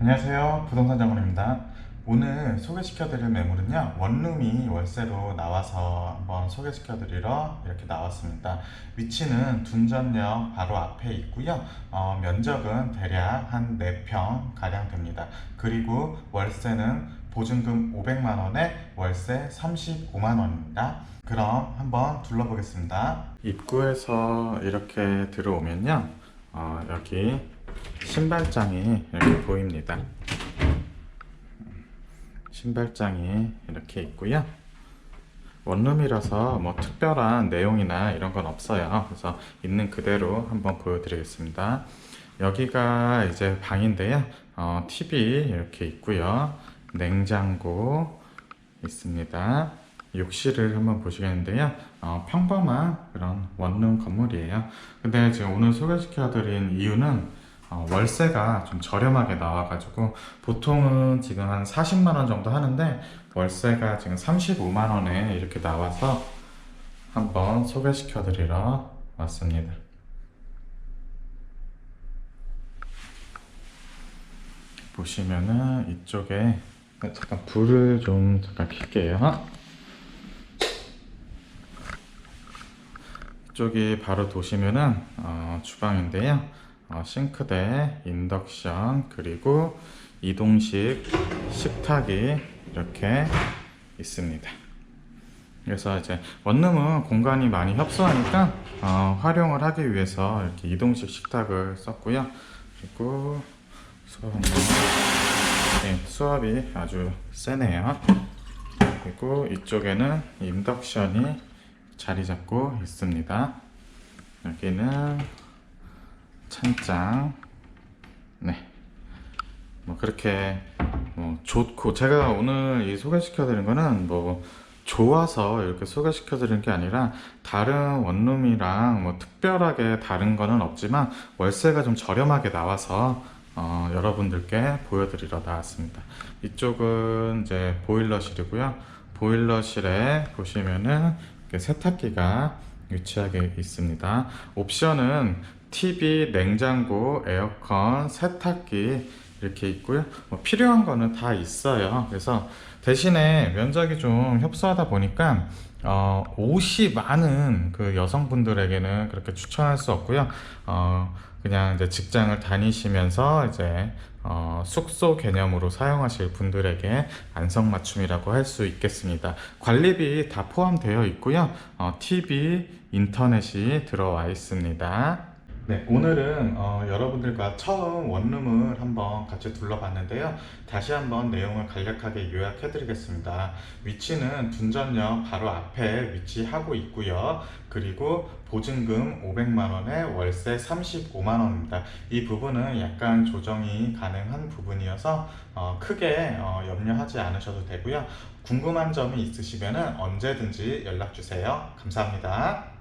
안녕하세요. 부동산 장원입니다. 오늘 소개시켜 드릴 매물은요, 원룸이 월세로 나와서 한번 소개시켜 드리러 이렇게 나왔습니다. 위치는 둔전역 바로 앞에 있고요. 어, 면적은 대략 한 4평 가량 됩니다. 그리고 월세는 보증금 500만원에 월세 35만원입니다. 그럼 한번 둘러보겠습니다. 입구에서 이렇게 들어오면요, 어, 여기 신발장이 이렇게 보입니다. 신발장이 이렇게 있고요. 원룸이라서 뭐 특별한 내용이나 이런 건 없어요. 그래서 있는 그대로 한번 보여드리겠습니다. 여기가 이제 방인데요. 어, TV 이렇게 있고요. 냉장고 있습니다. 욕실을 한번 보시겠는데요. 어, 평범한 그런 원룸 건물이에요. 근데 지금 오늘 소개시켜드린 이유는 어, 월세가 좀 저렴하게 나와가지고 보통은 지금 한 40만 원 정도 하는데 월세가 지금 35만 원에 이렇게 나와서 한번 소개시켜 드리러 왔습니다. 보시면은 이쪽에 잠깐 불을 좀 잠깐 켤게요. 이쪽이 바로 도시면은 어, 주방인데요. 어, 싱크대, 인덕션 그리고 이동식 식탁이 이렇게 있습니다. 그래서 이제 원룸은 공간이 많이 협소하니까 어, 활용을 하기 위해서 이렇게 이동식 식탁을 썼고요. 그리고 수압 네, 수압이 아주 세네요. 그리고 이쪽에는 인덕션이 자리 잡고 있습니다. 여기는 찬장. 네. 뭐 그렇게 뭐 좋고 제가 오늘 이 소개시켜 드린 거는 뭐 좋아서 이렇게 소개시켜 드린 게 아니라 다른 원룸이랑 뭐 특별하게 다른 거는 없지만 월세가 좀 저렴하게 나와서 어, 여러분들께 보여드리러 나왔습니다. 이쪽은 이제 보일러실이고요. 보일러실에 보시면은 세탁기가 위치하게 있습니다. 옵션은 TV, 냉장고, 에어컨, 세탁기 이렇게 있고요. 뭐 필요한 거는 다 있어요. 그래서 대신에 면적이 좀 협소하다 보니까 어, 옷이 많은 그 여성분들에게는 그렇게 추천할 수 없고요. 어, 그냥 이제 직장을 다니시면서 이제 어, 숙소 개념으로 사용하실 분들에게 안성맞춤이라고 할 수 있겠습니다. 관리비 다 포함되어 있고요. 어, TV, 인터넷이 들어와 있습니다. 네, 오늘은 어, 여러분들과 처음 원룸을 한번 같이 둘러봤는데요. 다시 한번 내용을 간략하게 요약해 드리겠습니다. 위치는 둔전역 바로 앞에 위치하고 있고요. 그리고 보증금 500만원에 월세 35만원입니다. 이 부분은 약간 조정이 가능한 부분이어서 어, 크게 어, 염려하지 않으셔도 되고요. 궁금한 점이 있으시면 언제든지 연락주세요. 감사합니다.